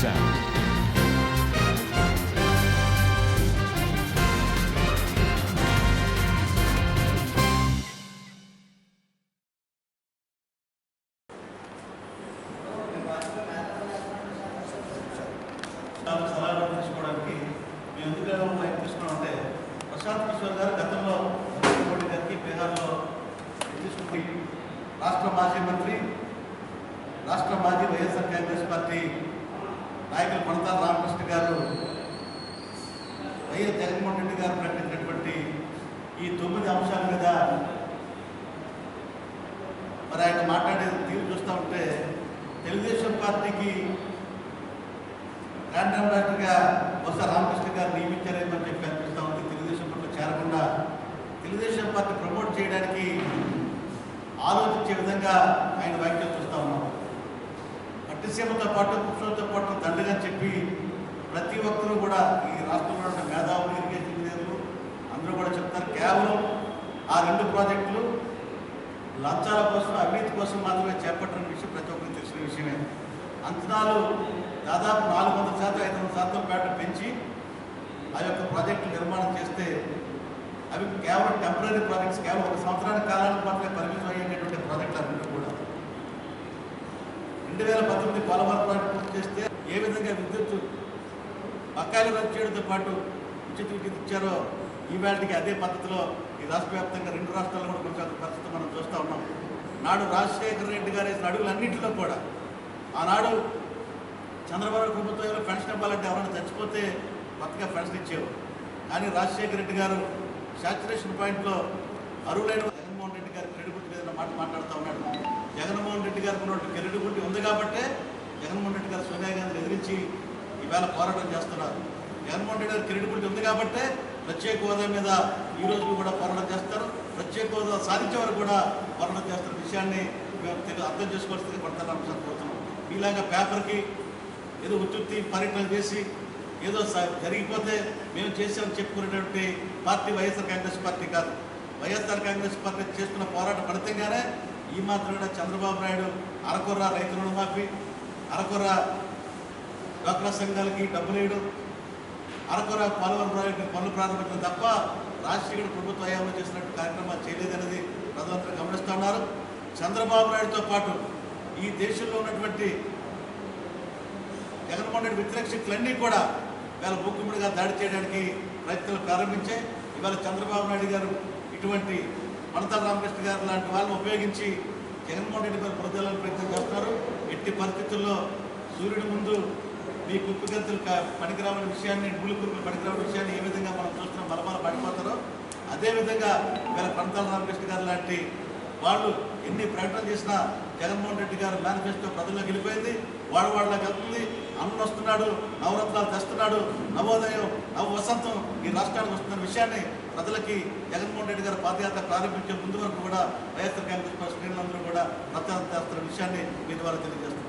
sound. తీసుకోవడానికి ప్రశాంత్ కిషోర్ గారు గతంలో మోడీ గారికి బీహార్లో రాష్ట్ర మాజీ మంత్రి రాష్ట్ర మాజీ వైఎస్ఆర్ కాంగ్రెస్ పార్టీ నాయకులు పడతారు రామకృష్ణ గారు వైఎస్ జగన్మోహన్ రెడ్డి గారు ప్రకటించినటువంటి ఈ తొమ్మిది అంశాల మీద మరి ఆయన మాట్లాడే తీరు చూస్తూ ఉంటే తెలుగుదేశం పార్టీకి గ్రాండ్ అంబాసిడర్గా బొత్స రామకృష్ణ గారు నియమించారేమని చెప్పి అనిపిస్తూ ఉంది. తెలుగుదేశం పార్టీ చేరకుండా తెలుగుదేశం పార్టీ ప్రమోట్ చేయడానికి ఆలోచించే విధంగా ఆయన వ్యాఖ్యలు చూస్తూ ఉన్నాం. పట్టిసీమతో పాటు పురుషులతో పాటు దండగా చెప్పి ప్రతి ఒక్కరూ కూడా ఈ రాష్ట్రంలో ఉన్న మేధావులు ఇరిగేషన్ ఇంజనీర్లు అందరూ కూడా చెప్తారు. కేవలం ఆ రెండు ప్రాజెక్టులు లంచాల కోసం అవినీతి కోసం మాత్రమే చేపట్టిన విషయం ప్రతి ఒక్కరికి తెలిసిన విషయమే. అంచనాలు దాదాపు నాలుగు వందల శాతం ఐదు వందల శాతం పేట పెంచి ఆ యొక్క ప్రాజెక్టులు నిర్మాణం చేస్తే అవి కేవలం టెంపరీ ప్రాజెక్ట్స్ కేవలం ఒక సంవత్సరానికి కాలానికి మాత్రమే పరిమితం అయ్యేటటువంటి ప్రాజెక్టులు రెండు వేల పంతొమ్మిది పోలవరం ప్రాజెక్టు పూర్తి చేస్తే ఏ విధంగా విద్యుత్ బకాయిలు రద్దు చేయడంతో పాటు ఉచిత విద్యుత్ ఇచ్చారో ఈవేళకి అదే పద్ధతిలో ఈ రాష్ట్ర వ్యాప్తంగా రెండు రాష్ట్రాల్లో కూడా కొంచెం పరిస్థితి మనం చూస్తూ ఉన్నాం. నాడు రాజశేఖర రెడ్డి గారు వేసిన అడుగులన్నింటిలో కూడా ఆనాడు చంద్రబాబు ప్రభుత్వంలో పెన్షన్ ఇవ్వాలంటే ఎవరైనా చచ్చిపోతే కొత్తగా పెన్షన్ ఇచ్చేవారు. కానీ రాజశేఖర రెడ్డి గారు శాచురేషన్ పాయింట్లో అరువులైన జగన్మోహన్ రెడ్డి గారి క్రెడిబిలిటీ మీద మాట మాట్లాడుతూ జగన్మోహన్ రెడ్డి గారికి ఉన్నటువంటి క్రెడిబిలిటీ ఉంది కాబట్టే జగన్మోహన్ రెడ్డి గారు సోనియా గాంధీని ఎదిరించి ఈవేళ పోరాటం చేస్తున్నారు. జగన్మోహన్ రెడ్డి గారి క్రెడిబిలిటీ ఉంది కాబట్టే ప్రత్యేక హోదా మీద ఈ రోజు కూడా పోరాటం చేస్తారు. ప్రత్యేక హోదా సాధించే వరకు కూడా పోరాటం చేస్తున్న విషయాన్ని మేము అర్థం చేసుకోవాల్సింది పడతానని కోరుతున్నాం. ఇలాగా పేపర్కి ఏదో ఉత్పత్తి పర్యటన చేసి ఏదో జరిగిపోతే మేము చేసామని చెప్పుకునేటువంటి పార్టీ వైఎస్ఆర్ కాంగ్రెస్ పార్టీ కాదు. వైఎస్ఆర్ కాంగ్రెస్ పార్టీ చేస్తున్న పోరాటం పడితేగానే ఈ మాత్రమే చంద్రబాబు నాయుడు అరకొర రైతు రుణమాఫీ అరకొర డ్వాక్రా సంఘాలకి డబ్బులు వేయడం అరకొర పోలవరం ప్రాజెక్టు పనులు ప్రారంభించడం తప్ప రాజశేఖర ప్రభుత్వ హయాంలో చేసినట్టు కార్యక్రమాలు చేయలేదనేది ప్రధానమంత్రి గమనిస్తూ ఉన్నారు. చంద్రబాబు నాయుడుతో పాటు ఈ దేశంలో ఉన్నటువంటి జగన్మోహన్ రెడ్డి వ్యతిరేక శక్తులన్నీ కూడా ఇవాళ ముఖ్యమంత్రిగా దాడి చేయడానికి ప్రయత్నాలు ప్రారంభించాయి. ఇవాళ చంద్రబాబు నాయుడు గారు ఇటువంటి మమతా రామకృష్ణ గారు లాంటి వాళ్ళని ఉపయోగించి జగన్మోహన్ రెడ్డి గారు ప్రజలను ప్రయత్నం చేస్తున్నారు. ఎట్టి పరిస్థితుల్లో సూర్యుడి ముందు మీ కుప్పు గంతులు పనికిరావని విషయాన్ని ముళ్ళు కురుకులు పనికిరావని విషయాన్ని ఏ విధంగా మనం చూస్తున్నాం బలబల పడిపోతారో అదేవిధంగా వీళ్ళ పంతాల రామకృష్ణ గారు లాంటి వాళ్ళు ఎన్ని ప్రకటన చేసినా జగన్మోహన్ రెడ్డి గారు మేనిఫెస్టో ప్రజల్లో వెళ్ళిపోయింది వాడు వాళ్ళ వెళ్తుంది అన్న వస్తున్నాడు నవరత్నాలు తెస్తున్నాడు. నవోదయం నవ వసంతం ఈ రాష్ట్రానికి వస్తున్న విషయాన్ని ప్రజలకి జగన్మోహన్ రెడ్డి గారు పాదయాత్ర ప్రారంభించే ముందు వరకు కూడా వైఎస్ఆర్ కాంగ్రెస్ పార్టీ శ్రేణులందరూ కూడా ప్రచారం చేస్తున్న విషయాన్ని మీ ద్వారా తెలియజేస్తున్నారు